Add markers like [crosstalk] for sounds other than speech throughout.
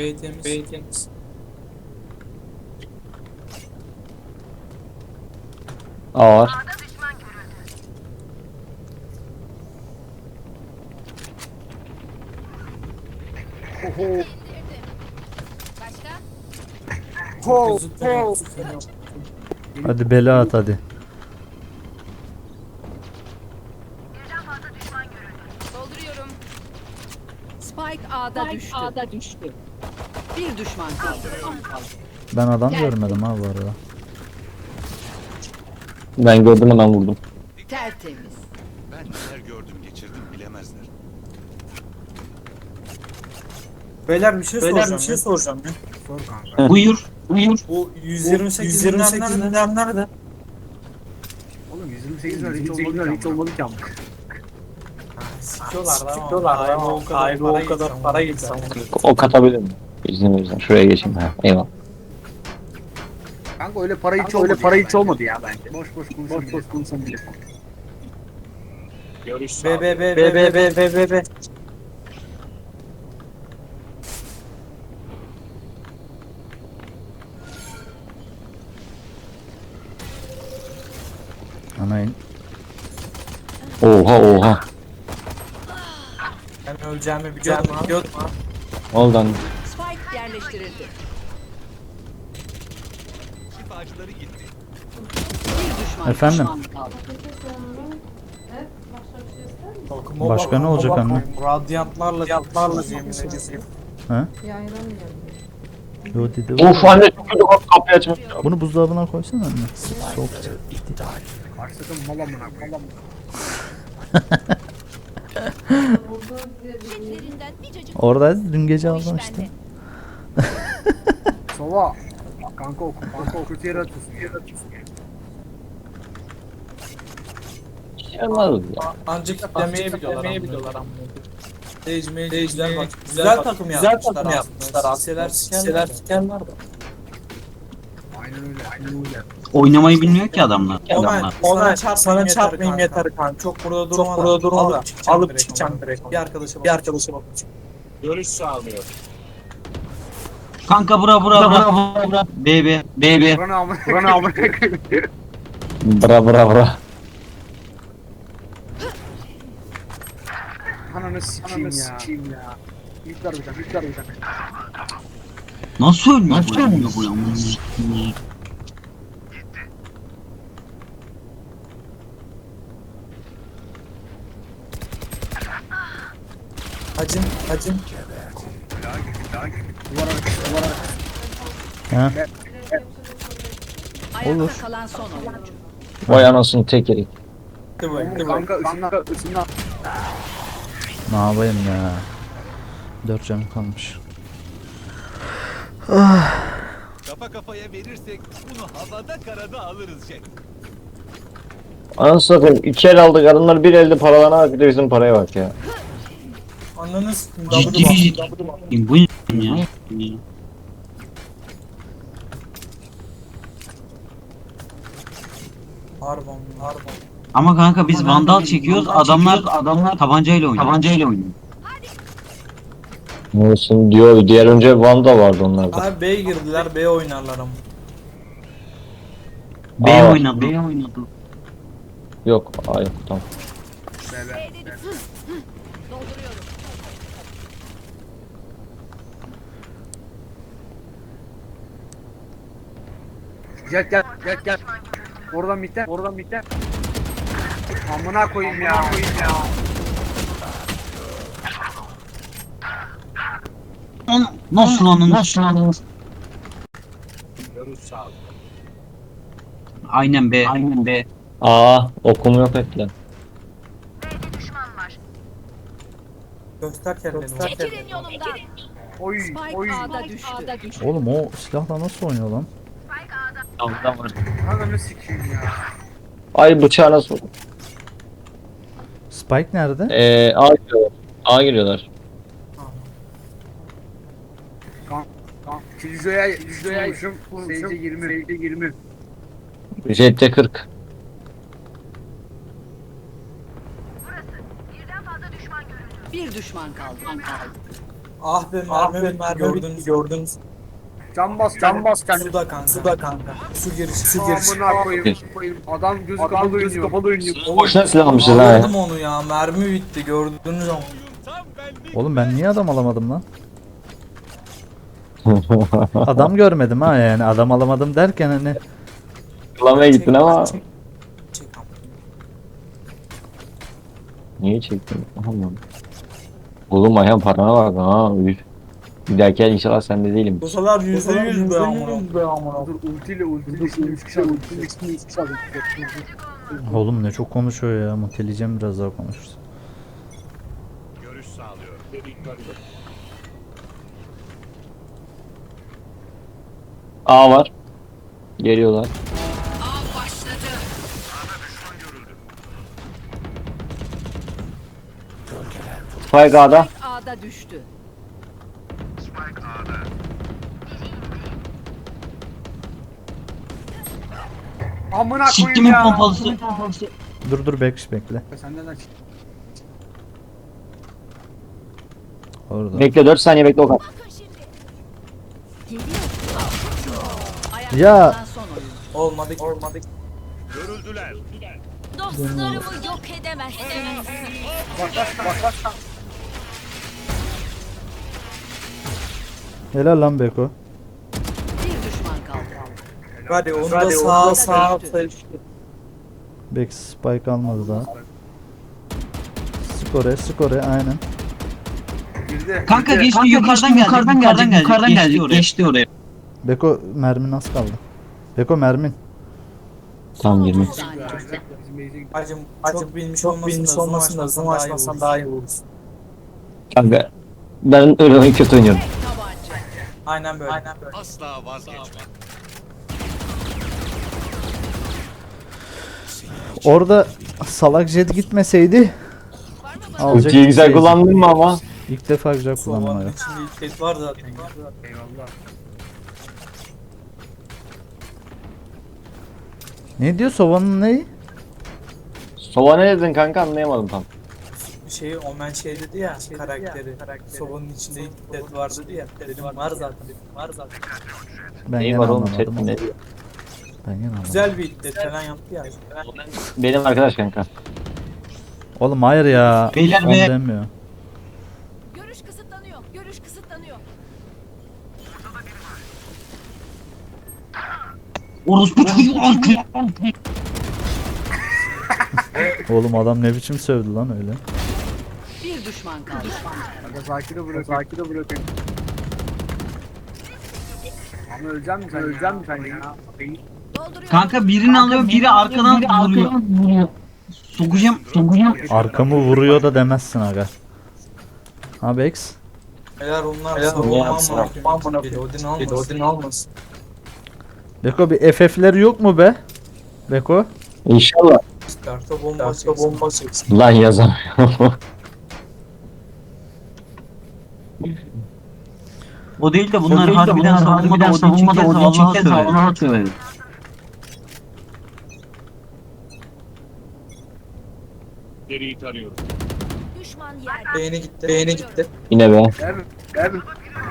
Beydemiz. Beydemiz. Ağır. Oho. Kol, kol. Hadi bela at hadi. Spike A'da düştü. A'da düştü. Bir düşman kaldı. Ben adam görmedim ha bu arada. Ben gördüm adam vurdum. Tertemiz. Ben neler gördüm geçirdim bilemezler. Beyler bir şey Beyler soracağım. bir şey ya. soracağım ya. Sor kanka. Buyur. Buyur. Bu 128 128 128 nerede? nerede? Oğlum 128 lira hiç olmadı hiç olmadı ki ama. Sikiyorlar da ama. Sikiyorlar da ama o kadar sahibi o kadar para gitsen. O katabilir mi? İzninizle. Şuraya geçeyim. Ha, eyvallah. Kanka öyle para hiç öyle para hiç olmadı ya bence. Boş boş konuşalım. Boş boş konuşalım bile. Görüş B B B B B B B B B. Anayın. Oha oha. Ben öleceğimi biliyordum. Biliyordum. Oldan yerleştirildi. Şifacıları gitti. Bir düşman. Efendim? Takıma Başka ne olacak anne? Radyantlarla yatlarla yemin edeceğim. He? Yo dedi. Of anne çok kötü kapıyı açma. Bunu buzdolabına koysana anne. Soğuk. Karşıdım malamına malamına. [laughs] Orada dün gece aldım işte. [laughs] Sova. Kanka oku. Kanka oku. Kötü yere atıyorsun. Yere atıyorsun. Yalnız ya. Ancak demeye biliyorlar ama. Seyirci güzel bak. Güzel takım güzel takım yapmışlar aslında. Liseler sikerler sikerler de. Aynen öyle. Aynen öyle. Oynamayı bilmiyor ki adamlar. Adamlar. Omen sana çarpmayayım yeter kanka. Çok burada durma. Çok burada durma Alıp çıkacağım alıp direkt. çıkacağım Omen. direkt. Bir arkadaşa Bir arkadaşa bak. Kanka bura bura bura bura. B B B B. Buranı amına Buranı amına koyayım. Bra bra bra. Ananı sikeyim ya. Sikeyim ya. Yükler bir tane. Yükler bir tane. Nasıl ölmüyor bu? Ölmüyor bu ya. Hacım, hacım. Duvara. Ha? Ayakta Olur. kalan son oyuncu. Vay anasını tekeri. Kanka ısınla ısınla. Ne yapayım ya? Dört canım kalmış. Kafa kafaya verirsek bunu havada karada alırız Jack. Anasını satayım. İki el aldık adamlar bir elde paralarına bak bir de bizim paraya bak ya. Ananı sikeyim. Ciddi ciddi. bak. Bu ne ya? Harbon, harbon. Ama kanka biz vandal çekiyoruz. Adamlar adamlar tabancayla oynuyor. Tabancayla oynuyor. Olsun diyor. Diğer önce Vanda vardı onlarda. Abi B'ye girdiler, B oynarlar ama. B Aa. oynadı. B oynadı. Yok. Aa yok tamam. Dolduruyorum. Gel gel gel gel. Oradan bitti. Oradan bitti. Amına koyayım ya. koyayım ya. Nasıl lan? Nasıl lan? Aynen B. Aynen B. Aa okum yok ettiler. Göster kendini. Göster yolumdan. Oy oy. Oğlum o silahla nasıl oynuyor lan? Altta var. Ananı sikeyim ya. Ay bıçağı nasıl? Spike nerede? Eee A giriyorlar. A giriyorlar. Killjoy'a Killjoy'a vurmuşum. Seyirci 20. Seyirci 20. Jet'te 40. Bir düşman kaldı. Ah be mermi mermi gördünüz gördünüz. Can bas can bas kendini. Suda kanka. Suda kanka. Su girişi su girişi. Amına koyayım. Adam gözü kapalı oynuyor. Kapalı oynuyor. Boşuna silah almışız ha. Aldım onu ya mermi bitti gördünüz ama. Oğlum ben niye adam alamadım lan? [laughs] Adam görmedim ha yani adam alamadım derken hani Kullanmaya gittin ama Çek, çek. niye çektin? Aman. Oğlum ayağın parana bak ha. Üf. Bir dahaki el inşallah sende değilim. Bu sefer yüzde yüz be amına. Dur ultiyle ultiyle şimdi üç kişi aldı. Ultiyle üç kişi aldı. oğlum ne çok konuşuyor ya muteleyeceğim biraz daha konuşursa. Görüş sağlıyorum. A var. Geliyorlar. Spike A'da. A'da düştü. Amına koyayım Siktimin ya. pompalısı. Dur dur bekle bekle. Orada. Bekle 4 saniye bekle o kadar. Ayakta Ya. Olmadık olmadık. Görüldüler. Dostlarımı yok edemezsiniz. Helal lan Beko. Hadi onu da sağa sağa Bek spike almadı daha. Skore skore aynen. Girdi. Kanka geçti yukarıdan geldi. Yukarıdan geldi. Yukarıdan geldi. Geçti oraya. Beko mermin az kaldı. Beko mermin. Tamam 20. Son saniye. Bizim base'e gitti. Acım çok bilmiş olmasın da zoom açmasan daha iyi olur. Kanka ben öyle kötü oynuyorum. Aynen böyle. Aynen böyle. Asla vazgeçme. Orada salak jet gitmeseydi alacak Ultiyi güzel bir şey. kullandın mı ama? İlk defa güzel kullandım aga. içinde ilk var zaten. Eyvallah. Ne diyor Sova'nın neyi? Sova ne dedin kanka anlayamadım tam. Şey Omen şey dedi ya karakteri. Sovanın içinde ilk dead var dedi ya. Dedim var zaten. Var zaten. Ben Neyi var oğlum set ne? Ben yine anlamadım. Güzel bir falan yaptı ya. Benim arkadaş kanka. Oğlum hayır ya. Beyler On be. demiyor. Görüş kısıtlanıyor. Görüş kısıtlanıyor. Orospu çocuğu arkaya. Oğlum adam ne biçim sövdü lan öyle. Bir düşman kaldı. Kanka sakin ol bırak. Sakin ol bırak. Ama öleceğim mi sen? Öleceğim mi sen ya? Dolduruyor. Kanka birini alıyor, biri arkadan vuruyor. Sokacağım, sokacağım. Arkamı vuruyor da demezsin aga. Ha Bex? Eğer onlar var. Odin almasın. Odin almasın. Beko bir FF'leri yok mu be? Beko? İnşallah. Starta bomba çeksin. bomba çeksin. Lan yazamıyorum. O değil de bunlar harbiden savunmada, savunmada, odin çekerse vallahi atıyor herif. Düşman yerde. Beğeni gitti. Beğeni gitti. Yine be. Gel mi? Gel mi?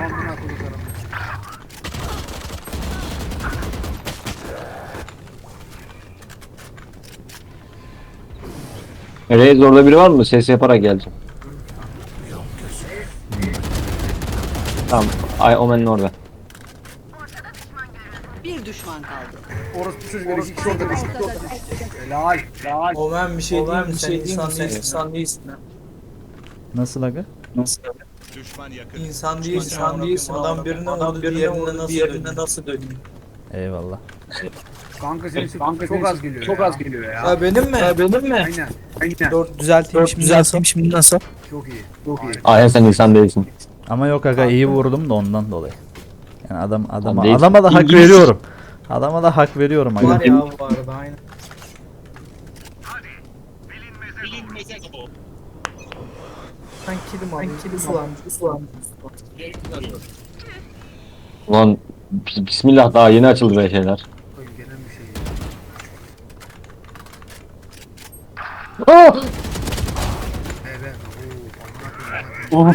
Amına koyayım. Reis orada biri var mı? Ses yaparak geleceğim. Tamam. Ay Omen'in orada. Bir düşman kaldı. Orospu çocukları iki kişi orada. Ortada. Helal. Helal. Omen bir şey değil mi? Sen insan değilsin. İnsan değilsin. Nasıl aga? Düşman yakın. İnsan değilsin. İnsan değilsin. Adam birine adam birine nasıl diğerine nasıl dönüyor? Eyvallah. Kanka senin sesin çok az geliyor Çok az geliyor ya. Ya benim mi? Ya benim mi? Aynen. Aynen. Dört düzelteyim şimdi düzelteyim şimdi nasıl? Çok iyi. Çok iyi. Ay sen insan değilsin. Ama yok aga iyi vurdum da ondan dolayı. Yani adam adama değil. adama da hak İngiliz. veriyorum. Adama da hak veriyorum aga. Var ya bu arada aynen. Ben kilim aldım. Islandım. Ulan bis- bismillah daha yeni açıldı böyle şeyler. Koyun gene bir şey. Oh! Oo, amına koyayım. Oh!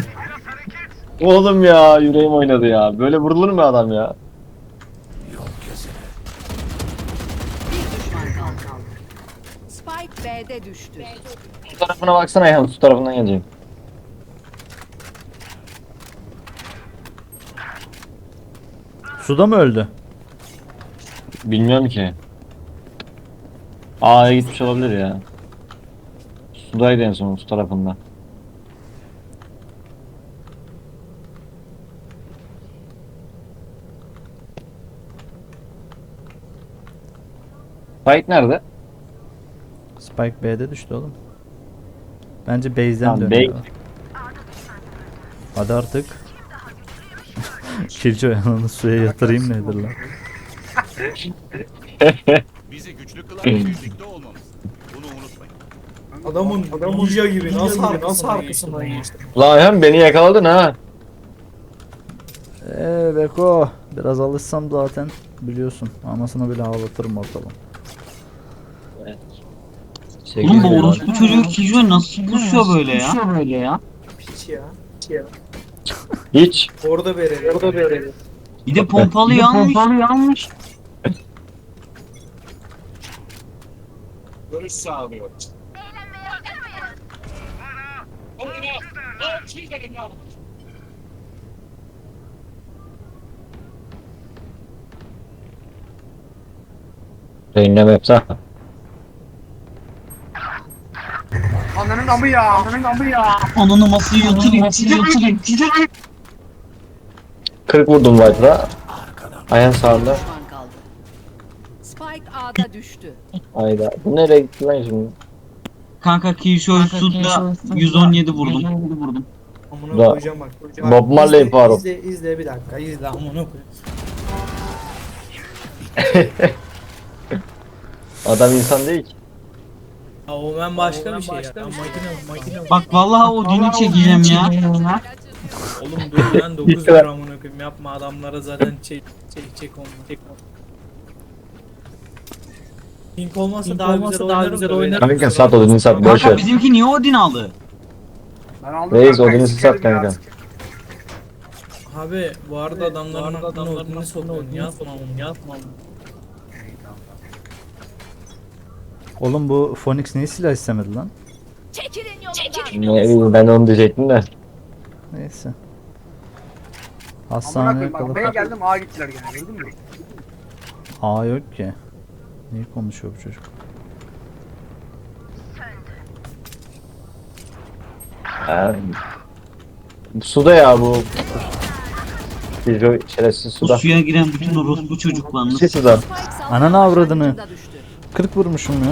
Oğlum ya yüreğim oynadı ya. Böyle vurulur mu adam ya? Bir düşman kaldı. Spike B'de düştü. Su tarafına baksana Ayhan su tarafından gelecek. Suda mı öldü? Bilmiyorum ki. A'ya gitmiş olabilir ya. Sudaydı en son su tarafında. Fight nerede? Spike B'de düştü oğlum. Bence base'den Tamam, dönüyor. base- Hadi artık. Killjoy ananı suya yatırayım nedir lan? Bizi güçlü kılan birlikte olmamız. Bunu unutmayın. Adamın ninja gibi nasıl arkasından arkasından geçti. Lan Ayhan beni yakaladın ha. Eee Beko. Biraz alışsam zaten biliyorsun. Anasını bile ağlatırım ortalım. Oğlum bu orospu çocuğu Killjoy nasıl koşuyor böyle ya? böyle ya. Piç ya. Piç ya. Hiç. Orada verelim. Orada verelim. Bir de pompalı yanmış. yanmış. Görüş sağlıyor. Zeynep yapsa. Ananın amı ya. Ananın amı ya. Ananı nasıl yatırayım? Yatırayım. 40 vurdum White'la. Ayhan sağında. Düşman kaldı. Spike A'da düştü. Ayda. Bu nereye gitti lan şimdi? Kanka Killjoy Sud'da 117 vurdum. vurdum. Amına Da- koyacağım bak. Bob Marley izle, Faruk. İzle, izle bir dakika izle amına koyayım. [laughs] Adam insan değil ki. Ya o ben başka bir şey ya. Makine makine. Bak vallahi o dini çekeceğim ya. Oğlum dur lan 9 lira amına koyayım yapma adamlara zaten çek çek çek onu çek onu. Pink olmasa daha güzel daha güzel oynarım. Kanka sat odunu sat boş Kanka ver. bizimki niye Odin aldı? Ben aldım Reis, kanka, odunu sikerim sat kanka. Abi bu arada adamların aklına odunu sokuyorsun yapma onu yapma onu. Oğlum bu Phoenix niye silah istemedi lan? Çekilin yolumdan. Ne bileyim ben onu diyecektim de. Neyse. Amına Hastaneye koyayım bak. kalıp B'ye geldim A gittiler gene. Gördün mü? A yok ki. Niye konuşuyor bu çocuk? Ha. Suda ya bu. Killjoy şerefsiz Bu suda. suya giren bütün orospu çocuklarını. Şey suda. Ananı avradını. başlangıcında düştü. 40 vurmuşum ya.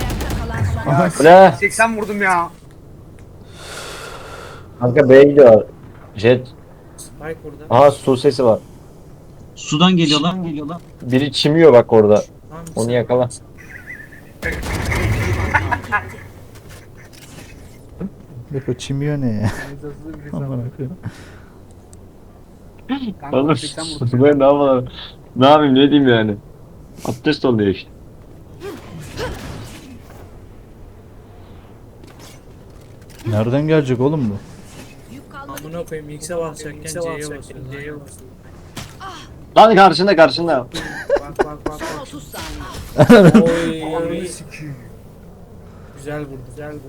Ayakta kalan son. Ya ne? 80 vurdum ya. Kanka B'ye gidiyor. Jet. Spike burada. Aha su sesi var. Sudan geliyorlar. geliyorlar. Biri çimiyor bak orada. Tamam, Onu sen- yakala. Beko çimiyor ne ya? Aman akıyım. Oğlum 80 vurdum. [laughs] ben ne yapalım? Ne yapayım ne diyeyim yani? Abdest oluyor işte. Nereden gelecek oğlum bu? Amına koyayım X'e basacakken C'ye basıyor. C'ye. Lan karşında karşında. Bak bak bak Son bak. 30 saniye. Oy. Ananı sikeyim. Güzel vurdu güzel vurdu.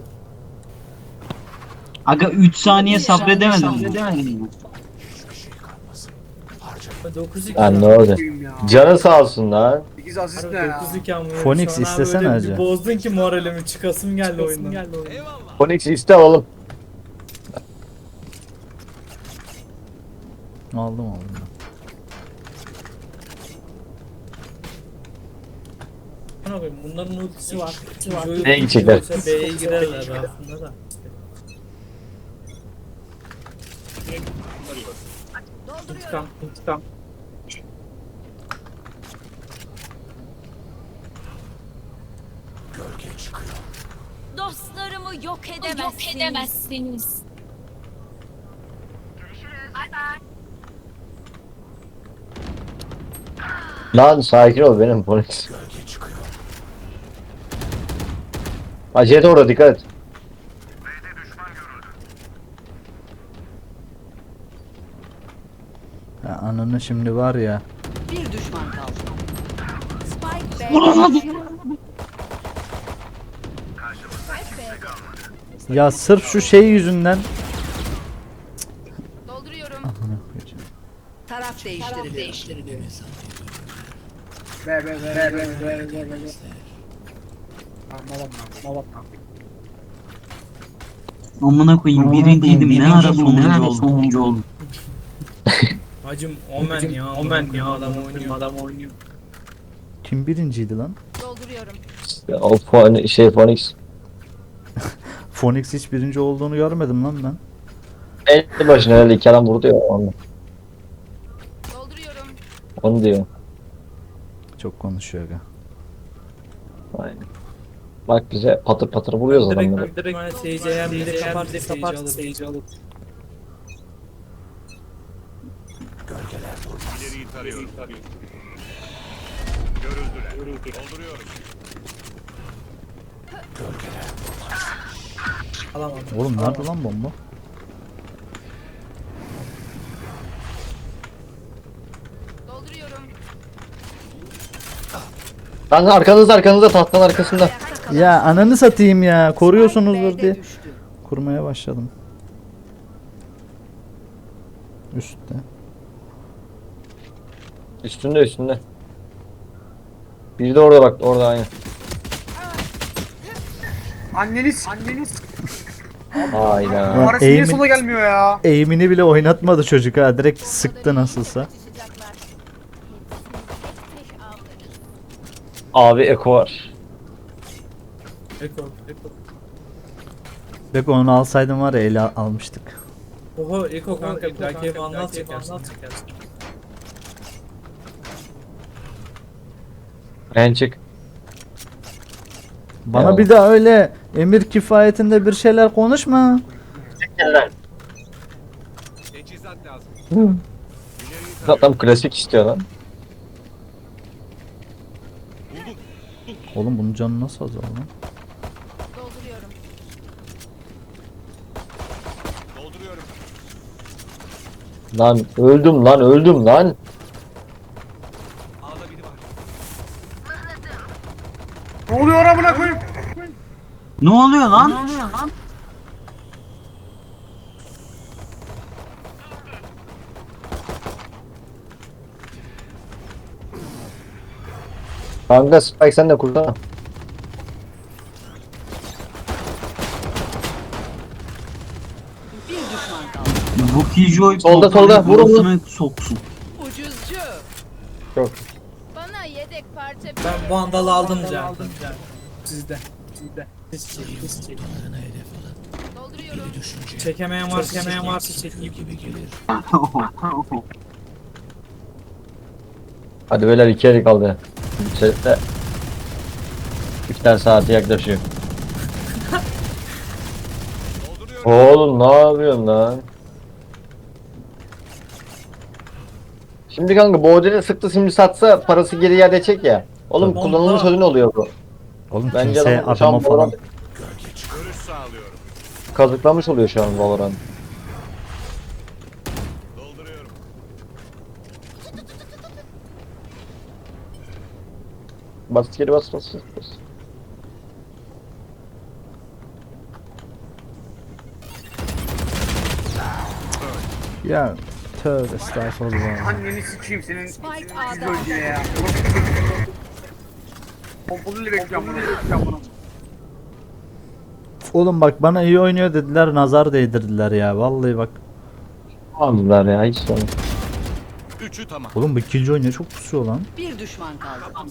Aga 3 saniye sabredemedim. Sabredemedim. 9-2. Lan ne ya. Canı sağ olsun lan. 8 asist ne ya? 9-2 amına. Phoenix Şu an abi istesene öyle bir hacı. Bozdun ki moralimi çıkasım geldi oyundan. Eyvallah. Phoenix iste oğlum. Aldım aldım. Amına koyayım bunların ultisi var. B'ye gidecekler. B'ye girerler aslında da. İntikam, intikam. Dostlarımı yok edemezsiniz. Lan sakin ol benim Phoenix. Acele orada dikkat et. Ya ananı şimdi var ya. Bir düşman kaldı. Spike B'de. Ya sırf şu şey yüzünden. Dolduruyorum. Amına koyacağım. Taraf değiştiriliyor. Be be be be be be be be. Anladım lan. Anladım lan. Amına koyayım birinciydim ne ara sonuncu oldum. Hacım Omen ya. Omen ya adam oynuyor. Adam oynuyor. Kim birinciydi lan? Dolduruyorum. O Phoenix- şey Phoenix. [laughs] Phoenix hiç birinci olduğunu görmedim lan ben. El başına herhalde iki adam vurdu ya onu. Dolduruyorum. Onu diyor. Çok konuşuyor aga. Aynen. Bak bize patır patır vuruyoruz adamları. Direkt direkt böyle seyirciye bir de kapar kapar seyirci alır. İleriyi tarıyorum. Görüldüler. Dolduruyorum. Alamadım. Oğlum nerede lan bomba? Dolduruyorum. Lan arkanızda arkanızda tahtanın arkasında. Ya ananı satayım ya. Koruyorsunuzdur diye. Kurmaya başladım. Üstte. Üstünde üstünde. Biri de orada bak orada aynı. Anneniz. Anneniz. Hayda. Ya, Arası niye eğimi- sola gelmiyor ya? Eğimini bile oynatmadı çocuk ha. Direkt sıktı nasılsa. Abi Eko var. Eko. Eko. Bek onu alsaydım var ya ele al- almıştık. Oho Eko kanka bir dahaki ev anlat çekersin. En çık. Bana Eyvallah. bir de öyle emir kifayetinde bir şeyler konuşma. Adam klasik istiyor lan. Oğlum bunun canı nasıl azaldı lan? Dolduruyorum. Dolduruyorum. Lan öldüm lan öldüm lan. Ağda biri var. Ne oluyor amına koyayım? Ne oluyor lan? Ne oluyor lan? Kanka Spike sen de kursana. Bir düşman kaldı. Bu Killjoy Solda, solda, vur onu. kafasına soksun. Ucuzcu. Çok. Bana yedek parça Ben bu andalı aldım zaten. Sizde. Sizde. Siz çek. Siz çek. dolduruyorum. Çekemeyen varsa çekemeyen varsa çekeyim. [laughs] Hadi beyler iki kaldı. Sette. İftar saati yaklaşıyor. Oğlum ne yapıyorsun lan? Şimdi kanka bu sıktı şimdi satsa parası geri iade çek ya. Oğlum Tamam, kullanılmış tamam. ödün oluyor bu. Oğlum Bence kimse adam şu an adama falan. Valorant Görüş sağlıyorum. kazıklamış oluyor şu an Valorant. Bas geri bas bas bas. Ya tövbe estağfurullah. Anneni sikeyim senin. Spike A'da. bölgeye ya. Pompalıyla bekliyorum bunu. bekliyorum bunu. Oğlum bak bana iyi oynuyor dediler nazar değdirdiler ya vallahi bak. Aldılar ya hiç sorun. Üçü tamam. Oğlum bu ikinci oynuyor çok pusuyor lan. Bir düşman kaldı.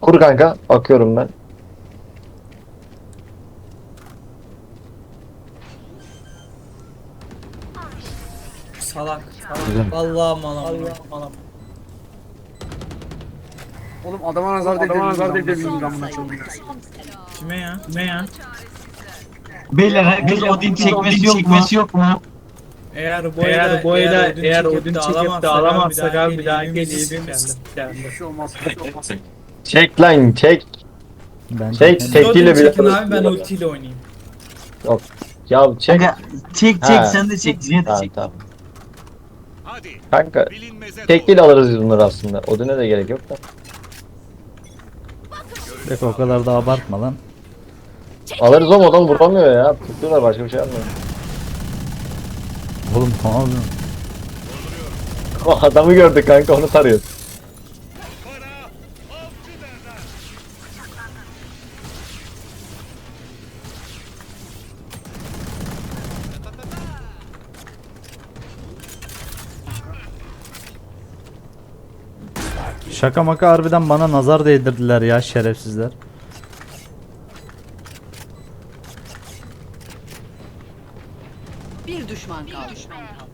Kur kanka bakıyorum ben. Salak. Salak. Vallahi malam. Vallahi malam. Oğlum adama nazar değdirdim. Adama nazar koyayım. Kime ya? Kime ya? Beyler herkes Odin çekmesi çekmesi yok mu? Eğer Odin eğer çekip Odin de çekip de alamazsak abi bir daha geleyimiz Bir şey olmaz. Bir şey olmaz. Çek lan çek. Ben Çek. Tekliyle bile çekin alırız abi ben ultiyle oynayayım. Ya çek. Kanka çek çek Ha. sen de çek Cihat da Tamam çek. tamam. Hadi Kanka bilinmeze tek değil alırız biz bunları aslında. Odin'e de gerek yok da. Pek o kadar da abartma lan. Alırız oğlum adam vuramıyor ya. Tutuyorlar başka bir şey yapmıyor. Oğlum ne yapıyorsun? O adamı gördük kanka onu tarıyor. para avcı derler. Şaka maka harbiden bana nazar değdirdiler ya şerefsizler. Bir düşman kaldı.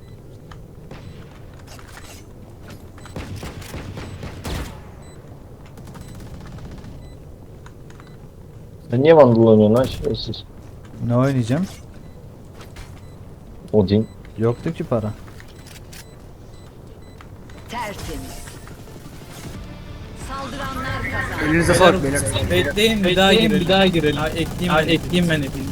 Sen niye vandal oynuyorsun lan şerefsiz? Ne oynayacağım? Odin. Yoktu ki para. Tertemiz. Saldıranlar kazandı. Elinize sağlık beyler. Bekleyin bir daha girelim. Bir daha girelim. Ha, ekleyeyim, ha, ekleyeyim ben hepinizi.